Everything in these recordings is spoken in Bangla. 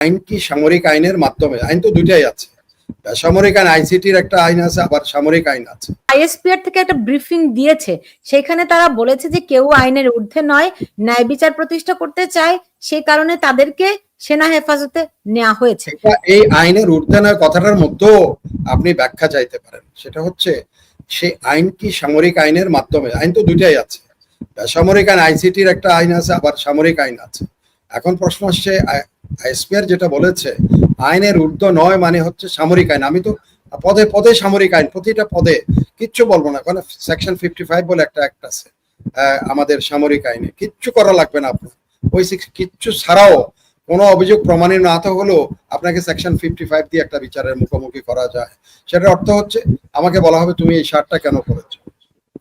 আইন কি সামরিক আইনের মাধ্যমে? আইন তো দুইটাই আছে। সামরিক আইন আইসিটির একটা আইন আছে আবার সামরিক আইন আছে। আইএসপিআর থেকে একটা ব্রিফিং দিয়েছে। সেখানে তারা বলেছে যে কেউ আইনের ঊর্ধ্বে নয় ন্যায় বিচার প্রতিষ্ঠা করতে চায় সেই কারণে তাদেরকে সেনা হেফাজতে নেওয়া হয়েছে। এই আইনের ঊর্ধ্বে নয় কথাটার মধ্যেও আপনি ব্যাখ্যা চাইতে পারেন। সেটা হচ্ছে সেই আইন কি সামরিক আইনের মাধ্যমে? আইন তো দুইটাই আছে। সামরিক আইন আইসিটির একটা আইন আছে আবার সামরিক আইন আছে। এখন প্রশ্ন আসছে আইএসপিআর যেটা বলেছে, আইনের ঊর্ধ্ব নয় মানে হচ্ছে সামরিক আইন। আমি তো পদে পদে সামরিক আইন, প্রতিটা পদে কিচ্ছু বলব না, কারণ সেকশন ফিফটি ফাইভ বলে একটা অ্যাক্ট আছে আমাদের সামরিক আইনে। কিচ্ছু করা লাগবে না আপনার। ওই কিচ্ছু ছাড়াও কোনো অভিযোগ প্রমাণিত না তো হলেও আপনাকে সেকশন ফিফটি ফাইভ দিয়ে একটা বিচারের মুখোমুখি করা যায়। সেটার অর্থ হচ্ছে, আমাকে বলা হবে তুমি এই শার্টটা কেন করেছ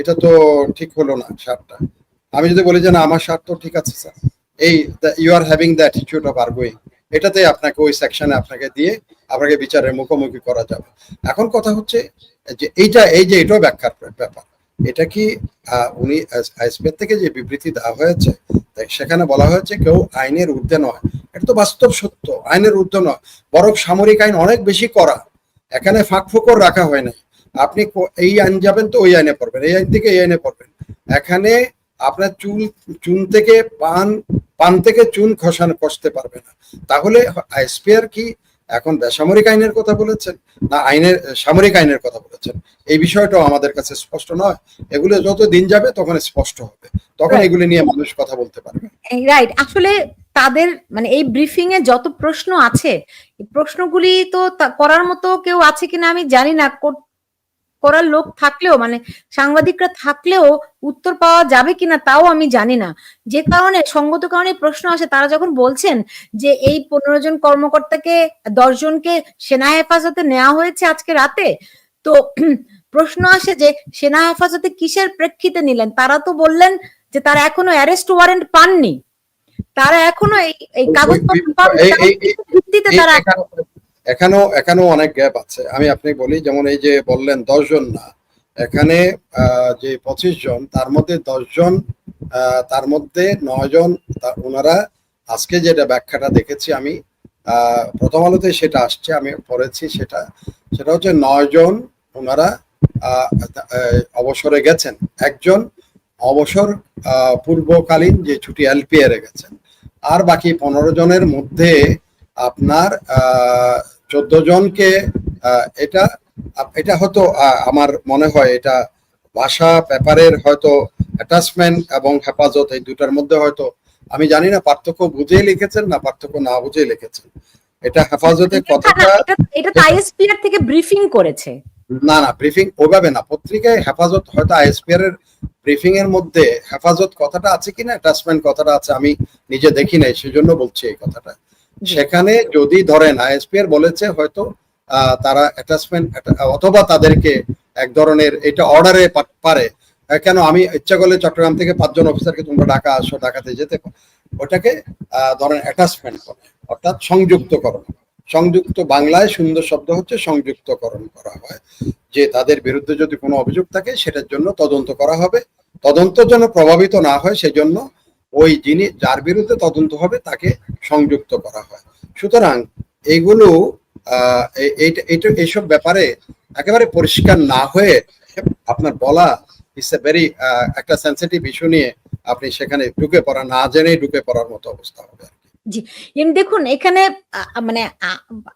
এটা তো ঠিক হলো না শার্টটা। আমি যদি বলি যে না, আমার শার্ট তো ঠিক আছে, স্যার। এই you are having the attitude of arguing এটাতে আপনাকে ওই সেকশনে আপনাকে দিয়ে আপনাকে বিচারের মুখোমুখি করা যাবে। এখন কথা হচ্ছে যে এইটা এই যে এটাও ব্যাখ্যার ব্যাপার। এটা কি উনি আইসপের থেকে যে বিবৃতি দেওয়া হয়েছে সেখানে বলা হয়েছে কেউ আইনের ঊর্ধ্বে নয়। এটা তো বাস্তব সত্য, আইনের ঊর্ধ্বে নয়। বরং সামরিক আইন অনেক বেশি করা এখানে ফাঁক ফোকর রাখা হয় নাই। আপনি এই আইন যাবেন তো ওই আইনে পড়বেন, এই আইন থেকে এই আইনে পড়বেন। এখানে আপনার চুল চুন থেকে পান পান থেকে চুন খসান কষতে পারবে না। তাহলে আইসপিআর কি এখন বেসামরিক আইনের কথা বলেছেন না আইনের সামরিক আইনের কথা বলেছেন? এই বিষয়টাও আমাদের কাছে স্পষ্ট নয়। এগুলো যত দিন যাবে তখন স্পষ্ট হবে। তখন এগুলো নিয়ে মানুষ কথা বলতে পারবে। রাইট আসলে তাদের মানে এই ব্রিফিং এ যত প্রশ্ন আছে প্রশ্নগুলি তো করার মতো কেউ আছে কিনা আমি জানি না। করার লোক থাকলেও মানে সাংবাদিকরা থাকলেও উত্তর পাওয়া যাবে কিনা তাও আমি জানি না। যে কারণে সঙ্গত কারণে প্রশ্ন আসে তারা যখন বলছেন যে এই পনেরো জন কর্মকর্তাকে দশ জনকে সেনা হেফাজতে নেওয়া হয়েছে আজকে রাতে তো প্রশ্ন আসে যে সেনা হেফাজতে কিসের প্রেক্ষিতে নিলেন? তারা তো বললেন যে তারা এখনও অ্যারেস্ট ওয়ারেন্ট পাননি। তারা এখনও এই কাগজপত্র ভিত্তিতে তারা এখানেও- এখানেও অনেক গ্যাপ আছে। আমি আপনি বলি, যেমন এই যে বললেন দশজন না, এখানে যে পঁচিশ জন, তার মধ্যে দশজন তার মধ্যে নয় জন ওনারা আজকে যেটা ব্যাখ্যাটা দেখেছি আমি প্রথম আলোতে সেটা আসছে, আমি পড়েছি সেটা। সেটা হচ্ছে নয় জন ওনারা অবসরে গেছেন। একজন অবসর পূর্বকালীন যে ছুটি এলপিআর গেছেন। আর বাকি পনেরো জনের মধ্যে আপনার চোদ্দ জনকে এটা এটা হয়তো আমার মনে হয় এটা ভাষা পেপারের হয়তো অ্যাটাচমেন্ট এবং হেফাজত এই দুটার মধ্যে হয়তো আমি জানি না পার্থক্য বুঝে লিখেছেন না পার্থক্য না বুঝে লিখেছেন এটা না, কথাটা এটা- আইএসপিআর থেকে ব্রিফিং করেছে না না ব্রিফিং ওভাবে না পত্রিকায় হেফাজত হয়তো আইএসপিআর এর ব্রিফিং এর মধ্যে হেফাজত কথাটা আছে কিনা অ্যাটাচমেন্ট কথাটা আছে আমি নিজে দেখি নাই সেজন্য বলছি এই কথাটা। সেখানে যদি ধরেন আইএসপিআর বলেছে হয়তো তারা অ্যাটাচমেন্ট অথবা তাদেরকে এক ধরনের এটা অর্ডারে পারে। কেন আমি ইচ্ছা করলে চট্টগ্রাম থেকে পাঁচজন অফিসারকে তোমরা ঢাকা আসো, ঢাকাতে যেতে ওটাকে ধরেন অ্যাটাচমেন্ট করে, অর্থাৎ সংযুক্তকরণ সংযুক্ত বাংলায় সুন্দর শব্দ হচ্ছে সংযুক্তকরণ করা হয়। যে তাদের বিরুদ্ধে যদি কোনো অভিযোগ থাকে, সেটার জন্য তদন্ত করা হবে। তদন্ত যেন প্রভাবিত না হয়, সেজন্য ওই যিনি যার বিরুদ্ধে তদন্ত হবে তাকে সংযুক্ত করা হয়। সুতরাং এগুলো এইটা এইসব ব্যাপারে একেবারে পরিষ্কার না হয়ে আপনার বলা ইটস এ ভেরি একটা সেন্সিটিভ ইস্যু নিয়ে আপনি সেখানে ঢুকে পড়া, না জেনেই ঢুকে পড়ার মতো অবস্থা হবে এম দেখুন এখানে মানে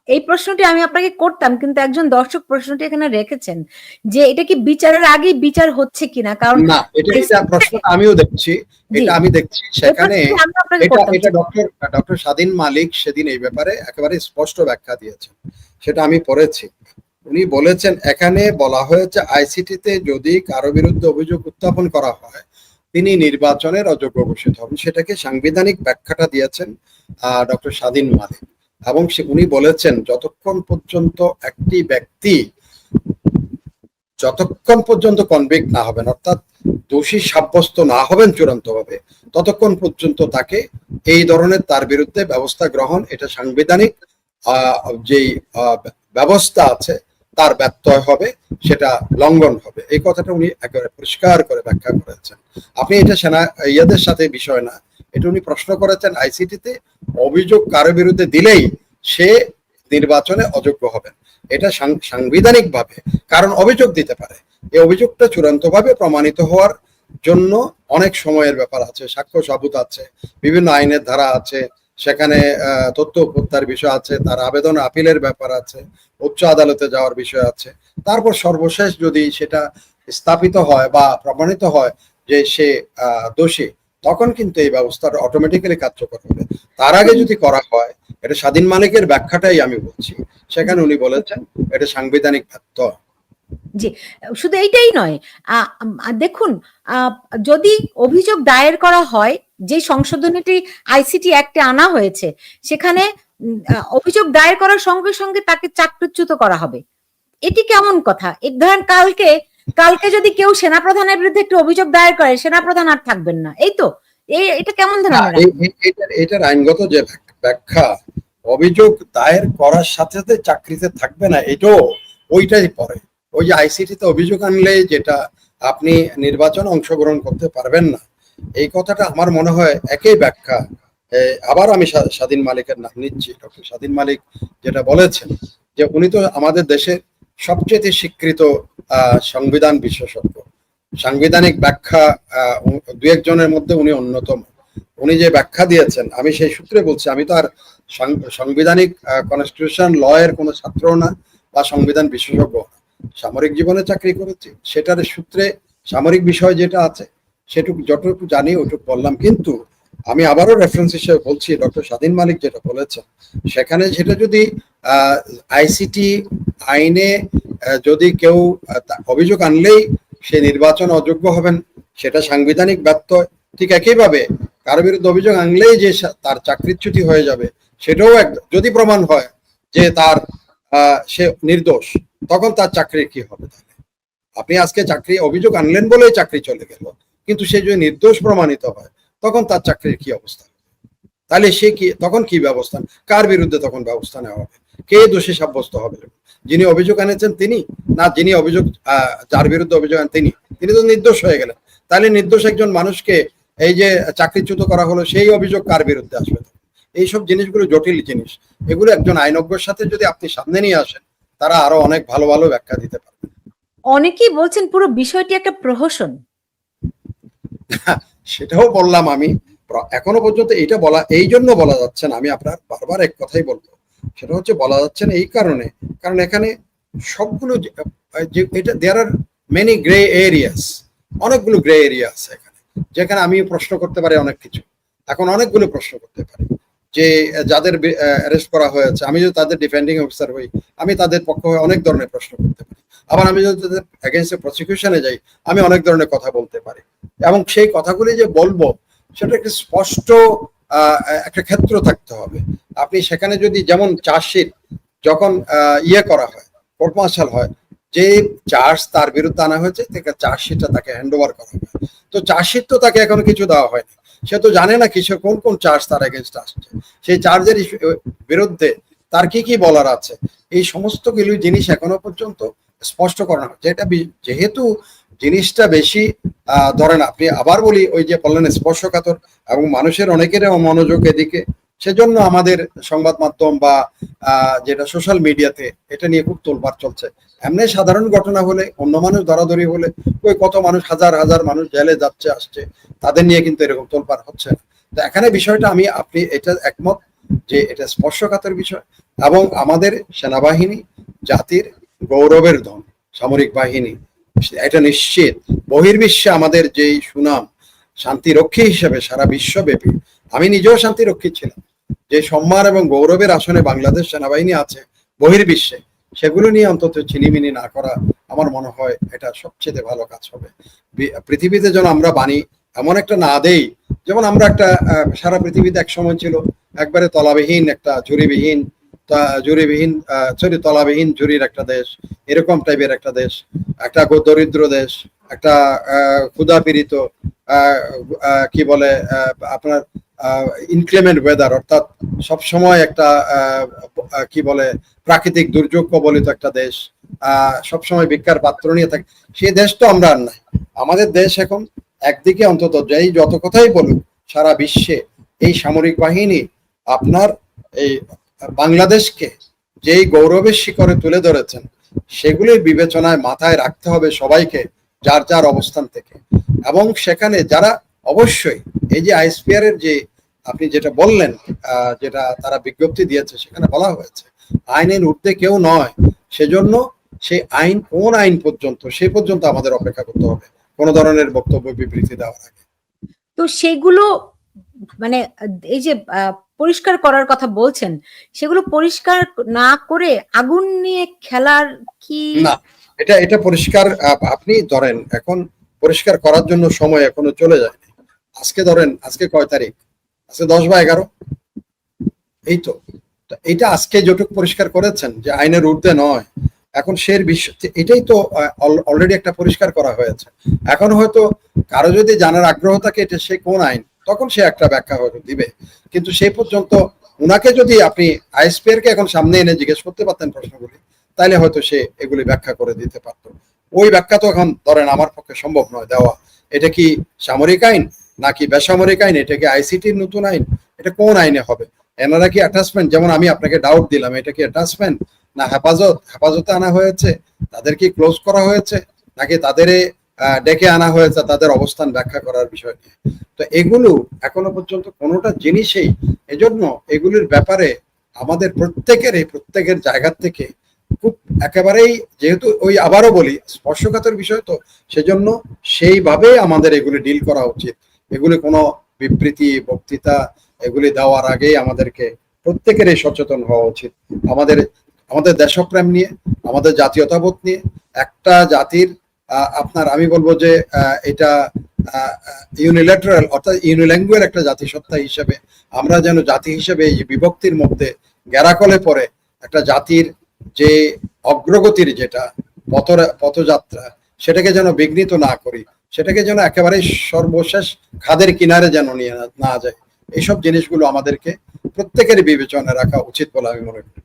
এই প্রশ্নটি আমি আপনাকে করতাম কিন্তু একজন দর্শক প্রশ্নটি এখানে রেখেছেন যে এটা কি বিচারের আগেই বিচার হচ্ছে কিনা? কারণ না এটা প্রশ্নটা আমিও দেখছি এটা আমি দেখছি সেখানে এটা এটা ডক্টর ডক্টর স্বাধীন মালিক সেদিন এই ব্যাপারে একেবারে স্পষ্ট ব্যাখ্যা দিয়েছেন সেটা আমি পড়েছি। উনি বলেছেন এখানে বলা হয়েছে আইসিটিতে যদি কারও বিরুদ্ধে অভিযোগ উত্থাপন করা হয় তিনি নির্বাচনের অযোগ্য ঘোষিত হবেন। সেটাকে সাংবিধানিক ব্যাখ্যাটা দিয়েছেন। ডক্টর স্বাধীন মালিক। এবং সে উনি বলেছেন, যতক্ষণ পর্যন্ত একটি ব্যক্তি যতক্ষণ পর্যন্ত কনভিক্ট না হবেন, অর্থাৎ দোষী সাব্যস্ত না হবেন চূড়ান্তভাবে, ততক্ষণ পর্যন্ত তাকে এই ধরনের তার বিরুদ্ধে ব্যবস্থা গ্রহণ, এটা সাংবিধানিক যেই ব্যবস্থা আছে, তার ব্যত্যয় হবে, সেটা লঙ্ঘন হবে। এই কথাটা উনি একেবারে পরিষ্কার করে ব্যাখ্যা করেছেন। আপনি এটা সেনা ইয়াদের সাথে বিষয় না। এটা উনি প্রশ্ন করেছেন আইসিটিতে অভিযোগ কারও বিরুদ্ধে দিলেই সে নির্বাচনে অযোগ্য হবেন। এটা সাংবিধানিক ভাবে কারণ অভিযোগ দিতে পারে। এই অভিযোগটা চূড়ান্তভাবে প্রমাণিত হওয়ার জন্য অনেক সময়ের ব্যাপার আছে, সাক্ষ্য সাবুত আছে, বিভিন্ন আইনের ধারা আছে, সেখানে তথ্য উপত্যার বিষয় আছে, তার আবেদন আপিলের ব্যাপার আছে, উচ্চ আদালতে যাওয়ার বিষয় আছে। তারপর সর্বশেষ যদি সেটা স্থাপিত হয় বা প্রমাণিত হয় যে সে দোষী তখন কিন্তু এই ব্যবস্থাটা অটোমেটিক্যালি কার্যকর হবে। তার আগে যদি করা হয়, এটা স্বাধীন মালিকের ব্যাখ্যাটাই আমি বলছি। সেখানে উনি বলেছেন, এটা সাংবিধানিক ব্যর্থ। শুধু এইটাই নয় দেখুন যদি অভিযোগ দায়ের করা হয়, যে সংশোধনীটি আইসিটি অ্যাক্টে আনা হয়েছে, সেখানে অভিযোগ দায়ের করার সঙ্গে সঙ্গে তাকে চাকরিচ্যুত করা হবে। এটি কেমন কথা? এক ধরেন কালকে কালকে যদি কেউ সেনাপ্রধানের বিরুদ্ধে একটি অভিযোগ দায়ের করে, সেনাপ্রধান আর থাকবেন না। এই তো, এই, এটা কেমন ধরনের এই- এটার আইনগত যে ব্যাখ্যা অভিযোগ দায়ের করার সাথে সাথে চাকরিতে থাকবে না, এটাও ওইটাই পরে। ওই যে আইসিটিতে অভিযোগ আনলে যেটা আপনি নির্বাচনে অংশগ্রহণ করতে পারবেন না, এই কথাটা আমার মনে হয় একই ব্যাখ্যা। আবার আমি স্বা- স্বাধীন মালিকের নাম নিচ্ছি, ডক্টর স্বাধীন মালিক যেটা বলেছেন যে উনি তো আমাদের দেশের সবচেয়ে স্বীকৃত সংবিধান বিশেষজ্ঞ। সাংবিধানিক ব্যাখ্যা দু একজনের মধ্যে উনি অন্যতম। উনি যে ব্যাখ্যা দিয়েছেন, আমি সেই সূত্রে বলছি, আমি তো আর সাংবিধানিক কনস্টিটিউশন ল এর কোনো ছাত্র না বা সংবিধান বিশেষজ্ঞ। সামরিক জীবনে চাকরি করেছি, সেটার সূত্রে সামরিক বিষয় যেটা আছে, সেটুকু, যতটুকু জানি ওটুকু বললাম। কিন্তু আমি আবারও রেফারেন্স হিসেবে বলছি, ডক্টর স্বাধীন মালিক যেটা বলেছেন, সেখানে সেটা যদি আইসিটি আইনে যদি কেউ অভিযোগ আনলেই সে নির্বাচন অযোগ্য হবেন, সেটা সাংবিধানিক ব্যর্থ, ঠিক একইভাবে কারও বিরুদ্ধে অভিযোগ আনলেই যে তার চাকরিচ্যুতি হয়ে যাবে, সেটাও এক, যদি প্রমাণ হয় যে তার সে নির্দোষ, তখন তার চাকরির কি হবে তাহলে? আপনি আজকে চাকরি, অভিযোগ আনলেন বলেই চাকরি চলে গেল, কিন্তু সে যদি নির্দোষ প্রমাণিত হয় তখন তার চাকরির কি অবস্থা? তাহলে সে কি তখন কি ব্যবস্থা? কার বিরুদ্ধে তখন ব্যবস্থা নেওয়া হবে? কে দোষী সাব্যস্ত হবে? যিনি অভিযোগ এনেছেন তিনি? না যিনি অভিযোগ যার বিরুদ্ধে অভিযোগ আনেন তিনি? তিনি তো নির্দোষ হয়ে গেলেন। তাহলে নির্দোষ একজন মানুষকে এই যে চাকরিচ্যুত করা হলো সেই অভিযোগ কার বিরুদ্ধে আসবে এইসব জিনিসগুলো জটিল জিনিস। এগুলো একজন আইনজ্ঞর সাথে যদি আপনি সামনে নিয়ে আসেন তারা আরও অনেক ভালো ভালো ব্যাখ্যা দিতে পারবে। অনেকেই বলছেন পুরো বিষয়টি একটা প্রহসন। সেটাও বললাম আমি। এখনও পর্যন্ত এটা বলা, এই জন্য বলা যাচ্ছে না। আমি আপনার বারবার এক কথাই বলব। সেটা হচ্ছে বলা যাচ্ছে না এই কারণে। কারণ এখানে সবগুলো এটা there are many grey areas অনেকগুলো গ্রে এরিয়া আছে এখানে। যেখানে আমি প্রশ্ন করতে পারি অনেক কিছু। এখন অনেকগুলো প্রশ্ন করতে পারি। যে, যাদের অ্যারেস্ট করা হয়েছে, আমি যদি তাদের ডিফেন্ডিং অফিসার হই, আমি তাদের পক্ষ হয়ে অনেক ধরনের প্রশ্ন করতে পারি। আবার আমি যদি তাদের এগেনস্টে প্রসিকিউশনে যাই, আমি অনেক ধরনের কথা বলতে পারি। এবং সেই কথাগুলি যে বলব, সেটা একটা স্পষ্ট একটা ক্ষেত্র থাকতে হবে। আপনি সেখানে যদি যেমন চার্জশিট যখন ইয়ে করা হয় কোর্ট মার্শাল হয়, যে চার্জ তার বিরুদ্ধে আনা হয়েছে থেকে চার্জশিটটা তাকে হ্যান্ড ওভার করা হয় তো চার্জশিট তো তাকে এখনও কিছু দেওয়া হয়নি। সে তো জানে না কিসের, কোন কোন চার্জ তার এগেনস্ট আসছে। সেই চার্জের বিরুদ্ধে তার কি কি বলার আছে? এই সমস্ত কিছু জিনিস এখনও পর্যন্ত স্পষ্ট করা হয়। যেটা যেহেতু জিনিসটা বেশি ধরেন আপনি আবার বলি ওই যে বললেন স্পর্শকাতর এবং মানুষের অনেকের মনোযোগ এদিকে, সেজন্য আমাদের সংবাদ মাধ্যম বা যেটা সোশ্যাল মিডিয়াতে এটা নিয়ে খুব তোলপাড় চলছে। এমনি সাধারণ ঘটনা হলে, অন্য মানুষ ধরাধরি হলে, ওই কত মানুষ, হাজার হাজার মানুষ জেলে যাচ্ছে, আসছে, তাদের নিয়ে কিন্তু এরকম তোলপাড় হচ্ছে তো এখানে বিষয়টা আমি, আপনি এটা একমত যে এটা স্পর্শকাতর বিষয় এবং আমাদের সেনাবাহিনী, জাতির গৌরবের ধন, সামরিক বাহিনী। এটা নিশ্চিত। বহির্বিশ্বে আমাদের যেই সুনাম, শান্তিরক্ষী হিসেবে সারা বিশ্বব্যাপী, আমি নিজেও শান্তিরক্ষী ছিলাম। যে সম্মান এবং গৌরবের আসনে বাংলাদেশ সেনাবাহিনী আছে বহির্বিশ্বে, সেগুলো নিয়ে অন্তত চিনিমিনি না করা আমার মনে হয় এটা সবচেয়ে ভালো কাজ হবে। পৃথিবীতে যেন আমরা বাণী এমন একটা না দেই, যেমন আমরা একটা সারা পৃথিবীতে এক সময় ছিল, একবারে তলাবিহীন, একটা ঝুরিবিহীন ঝুরিবিহীন সরি তলাবিহীন জুরির একটা দেশ এরকম টাইপের একটা দেশ একটা দরিদ্র দেশ একটা ক্ষুধাপীড়িত কি বলে আপনার ইনক্লেমেন্ট ওয়েদার অর্থাৎ সব সময় একটা কি বলে প্রাকৃতিক দুর্যোগ কবলিত একটা দেশ আহ, সব সময় ভিক্ষার পাত্র নিয়ে থাকে। সেই দেশ তো আমরা আর নাই। আমাদের দেশ এখন একদিকে অন্তত যেই যত কথাই বলুক সারা বিশ্বে এই সামরিক বাহিনী আপনার এই বাংলাদেশকে যেই গৌরবের শিখরে তুলে ধরেছেন, সেগুলির বিবেচনায় মাথায় রাখতে হবে সবাইকে যার যার অবস্থান থেকে। এবং সেখানে যারা অবশ্যই এই যে আইসপিআর এর যে আপনি যেটা বললেন যেটা তারা বিজ্ঞপ্তি দিয়েছে, সেখানে বলা হয়েছে আইনের ঊর্ধ্বে কেউ নয়। সেজন্য সেই আইন, কোন আইন পর্যন্ত, সে পর্যন্ত আমাদের অপেক্ষা করতে হবে। কোন ধরনের বক্তব্য বিবৃতি দেওয়ার আগে। তো সেগুলো মানে এই যে পরিষ্কার করার কথা বলছেন, সেগুলো পরিষ্কার না করে আগুন নিয়ে খেলার কি না, এটা এটা পরিষ্কার আপনি ধরেন এখন পরিষ্কার করার জন্য সময় এখনও চলে যায়নি। আজকে ধরেন, আজকে কয় তারিখ? আজকে দশ বা এগারো? এই তো। এটা আজকে যেটুকু পরিষ্কার করেছেন, যে আইনের ঊর্ধ্বে নয়, এখন সে বিষয় এটাই তো অলরেডি একটা পরিষ্কার করা হয়েছে। এখন হয়তো কারও যদি জানার আগ্রহ থাকে, এটা সে কোন আইন? তখন সে একটা ব্যাখ্যা হয়তো দিবে। কিন্তু সেই পর্যন্ত উনাকে যদি আপনি আইএসপিআর কে এখন সামনে এনে জিজ্ঞেস করতে পারতেন প্রশ্নগুলি তাহলে হয়তো সে এগুলি ব্যাখ্যা করে দিতে পারতো। ওই ব্যাখ্যা তো এখন ধরেন আমার পক্ষে সম্ভব নয় দেওয়া। এটা কি সামরিক আইন নাকি বেসামরিক আইন? এটা কি আইসিটির নতুন আইন? এটা কোন আইনে হবে? এনারা কি অ্যাটাচমেন্ট যেমন আমি আপনাকে ডাউট দিলাম, এটা কি অ্যাটাচমেন্ট না হেফাজত? হেফাজতে আনা হয়েছে? তাদের কি ক্লোজ করা হয়েছে? নাকি তাদের ডেকে আনা হয়েছে, তাদের অবস্থান ব্যাখ্যা করার বিষয় নিয়ে। তো এগুলো এখনও পর্যন্ত কোনোটা জিনিসেই, এজন্য এগুলির ব্যাপারে আমাদের প্রত্যেকের, এই প্রত্যেকের জায়গা থেকে খুব একেবারেই, যেহেতু ওই আবারও বলি, স্পর্শকাতর বিষয় তো, সেজন্য সেইভাবে আমাদের এগুলি ডিল করা উচিত। এগুলি কোনো বিবৃতি, বক্তৃতা, এগুলি দেওয়ার আগেই আমাদেরকে প্রত্যেকেরই সচেতন হওয়া উচিত। আমাদের আমাদের দেশপ্রেম নিয়ে, আমাদের জাতীয়তাবোধ নিয়ে, একটা জাতির আপনার আমি বলব যে এটা ইউনিল্যাটারাল অর্থাৎ ইউনিল্যাঙ্গুয়াল একটা জাতিসত্তা হিসেবে আমরা যেন জাতি হিসেবে এই বিভক্তির মধ্যে গ্যারাকলে পরে একটা জাতির যে অগ্রগতির যেটা পথ পথযাত্রা, সেটাকে যেন বিঘ্নিত না করি, সেটাকে যেন একেবারে সর্বশেষ খাদের কিনারে যেন নিয়ে না- যায়। এইসব জিনিসগুলো আমাদেরকে প্রত্যেকের বিবেচনায় রাখা উচিত বলে আমি মনে করি।